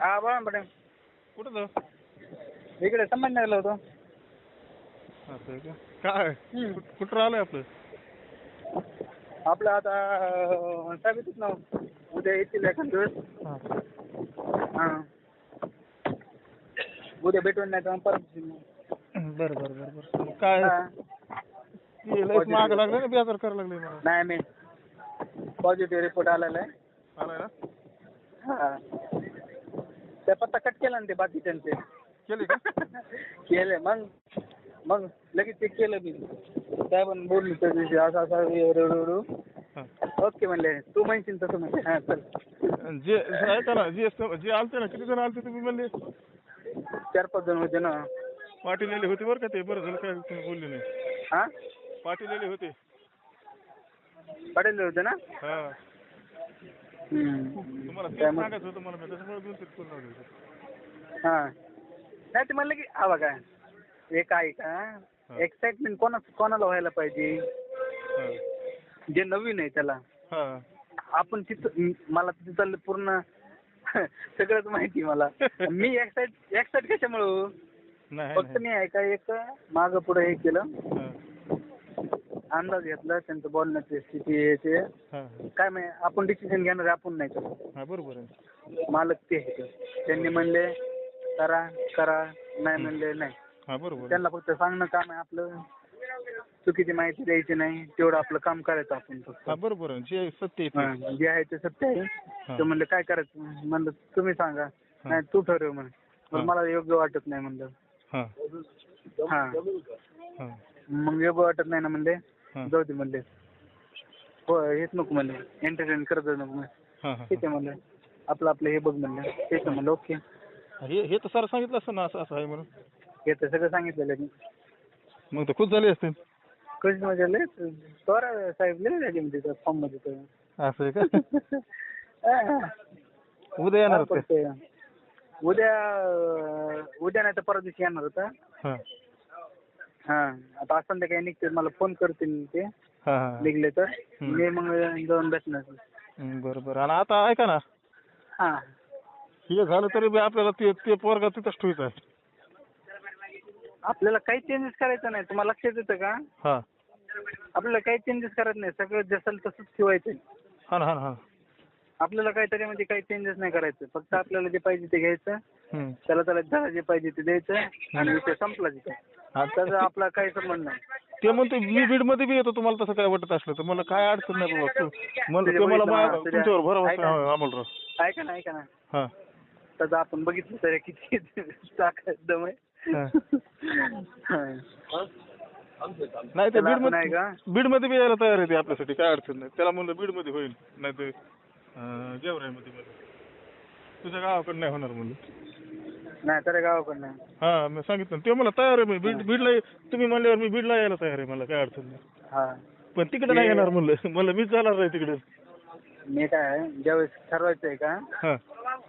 हा बोला ना मॅडम. कुठं जाऊ इकडे संभाजीनगरला होतो. असं का? काय? हम्म. कुठं कुठं राहिलं आपलं? आपलं आता अं, साहेब येतात ना उद्या येतील एखाद दिवस. हां. हां. उद्या भेटून नाही तर मग परत येतील. बरं बरं बरं बरं. काय? हा. ते लयच लागलं ना बेजार करायला लागले मला. नाही मी पॉझिटिव्ह रिपोर्ट आलेला आहे. आलाय ना? हा. त्या पत्ता कट केला ना ते बाकीच्यांचे केली का? केले. मग मग लगेच ते केलं मी. काय पण बोलली त्या दिवशी असं असं रडू. ओके म्हणले तू म्हणशील तसं म्हणले. हाँ चल. जे जे ऐका ना जे जे आलते ना किती जण आलते तुम्ही म्हणले? चार पाच जण होते ना. पाटील आले होते बरं का ते? बरं झालं काय तुम्ही बोलले नाही. हाँ? पाटील आले होते. पडेल होते ना? हा. तुम्हाला तेच त्यामुळे- सांगायचं होतं मला मी त्याच्यामुळे दोन तीन फोन लावले होते. हां. नाही ते म्हणलं की हा बघा एक आहे का एक्साइटमेंट कोणा कोणाला व्हायला पाहिजे? जे नवीन आहे त्याला. हां. आपण तिथं मला तिथं पूर्ण सगळंच माहिती मला. मी एक्साइट एक्साइट कशामुळे? नाही फक्त नाही. मी आहे का एक मागं पुढे हे केलं. अंदाज घेतला त्यांचं बोलण्याची स्थिती हे ते हां. काय माहिती आपण डिसिजन घेणार आपण नाही हां बरोबर आहे. मालक ते आहेत. त्यांनी म्हणले करा करा. नाही म्हणले नाही. हां बरोबर आहे. त्यांना फक्त सांगणं काम आहे आपलं. चुकीची माहिती द्यायची नाही तेवढं आपलं काम करायचं आपण फक्त. हां बरोबर आहे. जे सत्य आहे. ते. हा, जे आहे ते सत्य आहे. ते म्हणलं काय करायचं? म्हणलं तुम्ही सांगा. नाही तू ठरव म्हणे. मग मला योग्य वाटत नाही म्हणलं. हां. हा. हां. मग योग्य वाटत नाही ना म्हणले. जाऊ दे म्हणले. हो हेच नको म्हणले. एंटरटेन करत जाऊ नको म्हणले. हां हां ठीक आहे म्हणलं. आपलं आपलं हे बघ म्हणलं. आहे म्हणलं ओके. हे हे तर सर सांगितलं असतं ना असं असं आहे म्हणून. हे तर सगळं सांगितलेलं आहे मी मग तर खुश झाले असते. कशी म्हणजे लय पवार साहेब लय झाली म्हणजे फॉर्ममध्ये तर. असं आहे का? हा. उद्या येणार पण ते उद्या अं, उद्या नाही तर परवा दिवशी येणार होता. हां. हा आता आज संध्याकाळी निघते मला फोन करतील ते. हां हां. निघले तर. हम्म. मी मग जाऊन भेटणार. हं, बरं बरं. आणि आता ऐका ना. हा. हे झालं तरी बी आपल्याला ते ते पोरगा तिथंच ठेवायचं आहे. आपल्याला काही चेंजेस करायचं नाही. तुम्हाला लक्षात येतं का? हां. आपल्याला काही चेंजेस करायचं नाही. सगळं जसं तसंच ठेवायचं. हां ना हां ना हां आपल्याला काहीतरी म्हणजे काही चेंजेस नाही करायचं. फक्त आपल्याला जे पाहिजे ते घ्यायचं. त्याला त्याला ज्याला जे पाहिजे ते द्यायचं. आणि विषय संपला तिथे. त्याचा आपला काही संबंध नाही. ते म्हणते मी बीडमध्ये बी येतो तुम्हाला तसं काय वाटत असलं तर. मला काय अडचण नाही बाबा. तू मला ते मला मा- तुमच्यावर भरोसा. आहे, अमोलराव ऐका ना ऐका ना. हां. त्याचं आपण बघितलं तर किती ताकद दम आहे हां. हा. नाही ते त्याला आपण बीडमध्ये आहे का? बीडमध्ये बी यायला तयार आहे ते आपल्यासाठी. काय अडचण नाही. त्याला म्हणलं बीडमध्ये होईल. नाही तर गेवराईमध्ये मध्ये. तुझ्या गावाकडं नाही होणार म्हणलं. नाही तर गावाकडं नाही. हा मी सांगितलं ना. ते मला तयार आहे मी बीड बीडला तुम्ही म्हणल्यावर मी बीडला यायला तयार आहे मला काय अडचण नाही. हा. पण तिकडे नाही येणार म्हणलं. मला मीच जाणार नाही तिकडे. मी काय आहे, ज्यावेळेस ठरवायचं आहे का हा.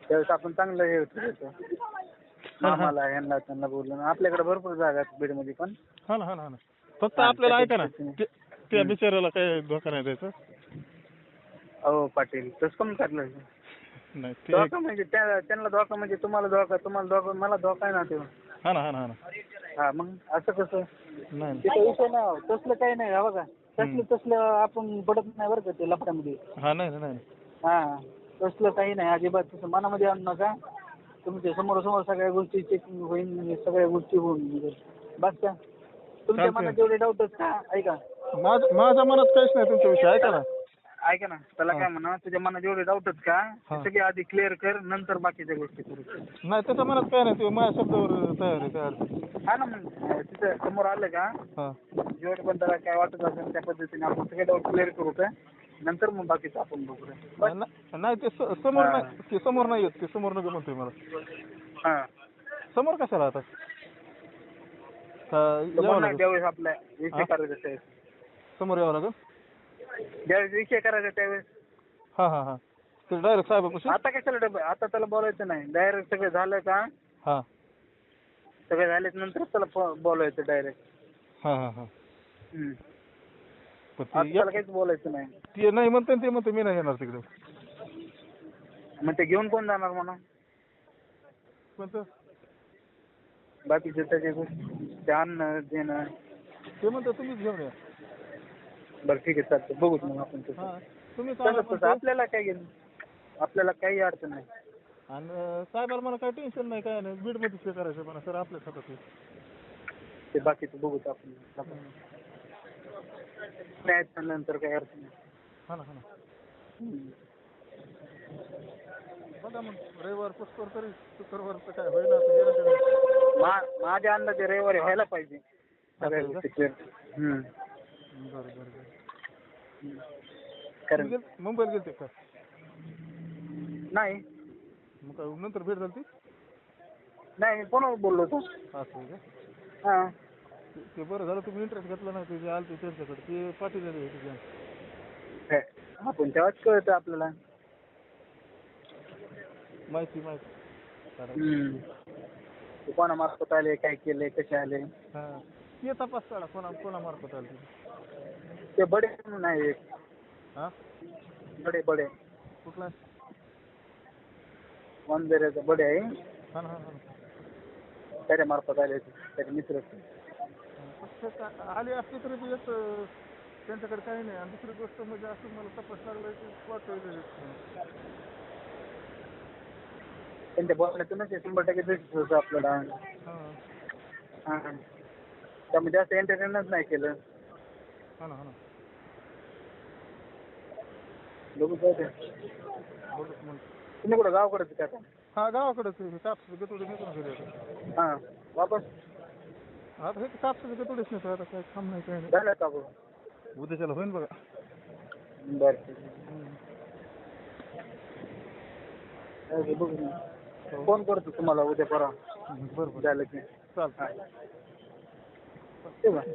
त्यावेळेस आपण चांगलं हे ठरवायचं मामाला यांना त्यांना बोलून. आपल्याकडे भरपूर जागा आहेत बीडमध्ये पण. हा ना हा ना हा ना. फक्त हा, आपल्याला ऐका ना. ते- त्या बिचाऱ्याला काय धोका नाही द्यायचा? अहो पाटील तसं कमी काढलं नाही ते धोका म्हणजे त्या त्यांना धोका म्हणजे तुम्हाला धोका तुम्हाला धोका मला धोका आहे ना ते. हा ना हा ना हा ना. हा मग असं कसं? नाही. तिथं विषय नाही तसलं काही नाही हा बघा. तसलं तसलं आपण पडत नाही बरं का ते लफड्यामध्ये. हा नाही नाही हा तसलं काही नाही अजिबात. तसं मनामध्ये आणू नका. तुमच्यासमोर समोर सगळ्या गोष्टी चेकिंग होईल म्हणजे सगळ्या गोष्टी होऊन बस का? तुमच्या चालतंय. मनात जेवढे डाऊट आहेत का? ऐका. माझ- माझ्या मनात काहीच नाही तुमच्याविषयी ऐका ना. ऐका ना त्याला काय म्हणा तुझ्या मनात जेवढे डाऊट आहेत का? ते हा. सगळे आधी क्लिअर कर नंतर बाकीच्या गोष्टी करू. नाही त्याच्या मनात काय नाही ते माझ्या शब्दावर तयार आहे काय अडचण नाही. हा ना मग तिथं समोर आलं का? हा. जेवढे पण त्याला काय वाटत असेल त्या पद्धतीने आपण सगळे डाऊट क्लिअर करू का? नंतर मग बाकीचं आपण बघू. बस. नाही नाही, ते स- समोर हा. नाही ते समोर नाही येत ते समोर नको म्हणतोय मला. हा. समोर कशाला आता? यावं लागेल. ज्यावेळेस आपल्या विषय हा? करायचा त्यावेळेस समोर यावं लागेल? ज्यावेळेस विषय करायचा त्यावेळेस. हा हा हा. डायरेक्ट साहेबापाशी? आता कशाला डबे आता त्याला बोलायचं नाही. डायरेक्ट सगळं झालं का? हा. सगळं झाल्याच्यानंतर त्याला फ- बोलायचं डायरेक्ट हा हा हा. पण आता ते त्याला काहीच बोलायचं नाही. ते नाही म्हणते ते म्हणते मी नाही येणार तिकडे. मग ते घेऊन कोण जाणार म्हणा? बाकीचे त्याचे ते आणणं देणं. ते म्हणतो तुम्हीच घेऊन या. बरं ठीक आहे चालतं बघूच मग आपण तसं. हा तुम्ही तसं आपल्याला काय घेणं? आपल्याला काही अडचण नाही. साहेबाला मला काही टेन्शन नाही काय नाही. बीडमध्येच हे करायचं म्हणा सर आपल्याच हातात आहे. ते बाकीचं बघूच आपण. आपण नाही नंतर काही अडचण नाही. हा ना हा ना. हम्म. बघा मग रविवार पुष्कर तरी शुक्रवारचं काय तरी. मा- माझ्या अंदाजे रविवारी व्हायला पाहिजे. सगळ्या गोष्टी clear. हम्म. बरं. कारण. मुंबईला गेलते का? नाही. मग काय नंतर भेट झाली ती? नाही मी फोनवर बोललो होतो. असं आहे का? हां. ते- ते बरं झालं तुम्ही इंटरेस्ट घेतला नाही ते जे आलते त्यांच्याकडे ते पाठवलेले होते तुझ्या काय? आपण तेव्हाच कळतं आपल्याला. माहिती माहिती. हम्म. ते कोणामार्फत आले काय केले कसे आले? हा. ते तपास काढा कोणा कोणामार्फत आली ती ते बडे म्हणून आहे एक. हा? बडे बडे. कुठला? वनबेऱ्याचा बडे आहे. हा ना हा हा. त्याच्या मार्फत आले. त्याचे मित्र का- आले असते तरी ते एक अं, त्यांच्याकडे काही नाही. आणि दुसरी गोष्ट म्हणजे असं मला तपास लागलाय की वाटतं त्यांच्या बोलण्यातूनच हे शंभर टक्के होतं आपल्याला. हा. हां. त्यामुळे जास्त एंटरटेनच नाही केलं. हा ना हा ना. बघू जाऊ दे. बघत मग तुम्ही कुठं? गावाकडेच का आता? हा गावाकडेच. कापसाचं गतोडे निघून गेले आता. हां वापस? आता हे कापसाचं गतोडेच नाही आता काय काम नाही नाही. झालं का बघ? उद्याच्याला होईन बघा. बरं. ठीक आहे. ओके, बघू ना. फोन करतो तुम्हाला उद्या परवा. बरं बरं. झालं की. चालतं Đúng rồi.